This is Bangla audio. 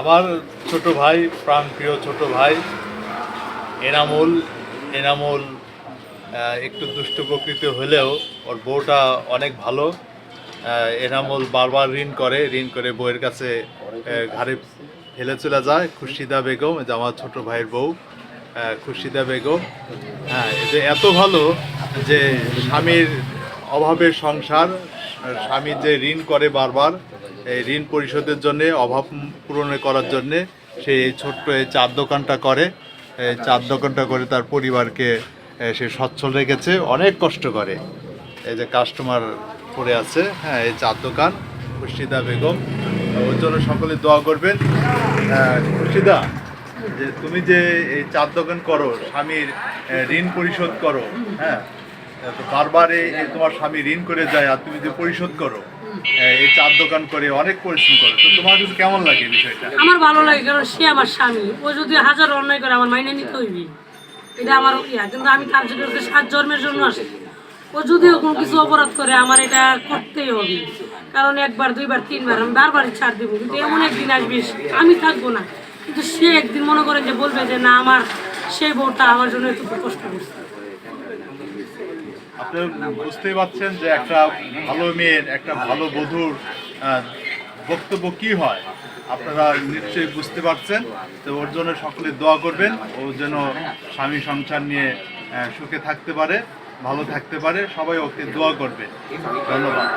আমার ছোট ভাই প্রাণ প্রিয় ছোট ভাই, এনামুল এনামুল একটু দুষ্ট প্রকৃতি হলেও ওর বউটা অনেক ভালো। এনামুল বারবার ঋণ করে ঋণ করে বউয়ের কাছে ঘাড়ে ফেলে চলে যায়। খুশিদা বেগম যে আমার ছোট ভাইয়ের বউ খুশিদা বেগম। হ্যাঁ এত ভালো যে স্বামীর অভাবের সংসার, স্বামী যে ঋণ করে বারবার এই ঋণ পরিশোধের জন্যে, অভাব পূরণ করার জন্যে সে এই ছোট্ট এই চার দোকানটা করে। এই চার দোকানটা করে তার পরিবারকে সে সচ্ছল রেখেছে, অনেক কষ্ট করে। এই যে কাস্টমার পড়ে আছে হ্যাঁ এই চার দোকান খুশিদা বেগম। ওর জন্য সকলে দোয়া করবেন। খুশিদা যে তুমি যে এই চার দোকান করো, স্বামীর ঋণ পরিশোধ করো হ্যাঁ তো বারবার এই তোমার স্বামী ঋণ করে যায় আর তুমি যে পরিশোধ করো এই চার দোকান করে অনেক পরিশ্রম করো। তো তোমার কাছে কেমন লাগে বিষয়টা? আমার ভালো লাগে কারণ সে আমার স্বামী। ও যদি হাজার অন্যায় করে, আমার মাইনে নিতে হইবি। এটা আমার ইয়া। কিন্তু আমি সাত জন্মের জন্য আসি। ও যদিও কোনো কিছু অপরাধ করে, আমার এটা করতেই হবে। কারণ একবার, দুইবার, তিনবার, আমি বারবার ছাড় দেবো। কিন্তু এমন একদিন আসবি, আমি থাকব না। কিন্তু সে একদিন মনে করেন যে বলবে যে, না, আমার সেই বউটা আমার জন্য এত কষ্ট করছে। বুঝতেই পারছেন যে একটা ভালো মেয়ের, একটা ভালো বধুর বক্তব্য কি হয়, আপনারা নিশ্চয়ই বুঝতে পারছেন। তো ওর জন্য সকলে দোয়া করবেন, ও যেন স্বামী সংসার নিয়ে সুখে থাকতে পারে, ভালো থাকতে পারে, সবাই ওকে দোয়া করবে। ধন্যবাদ।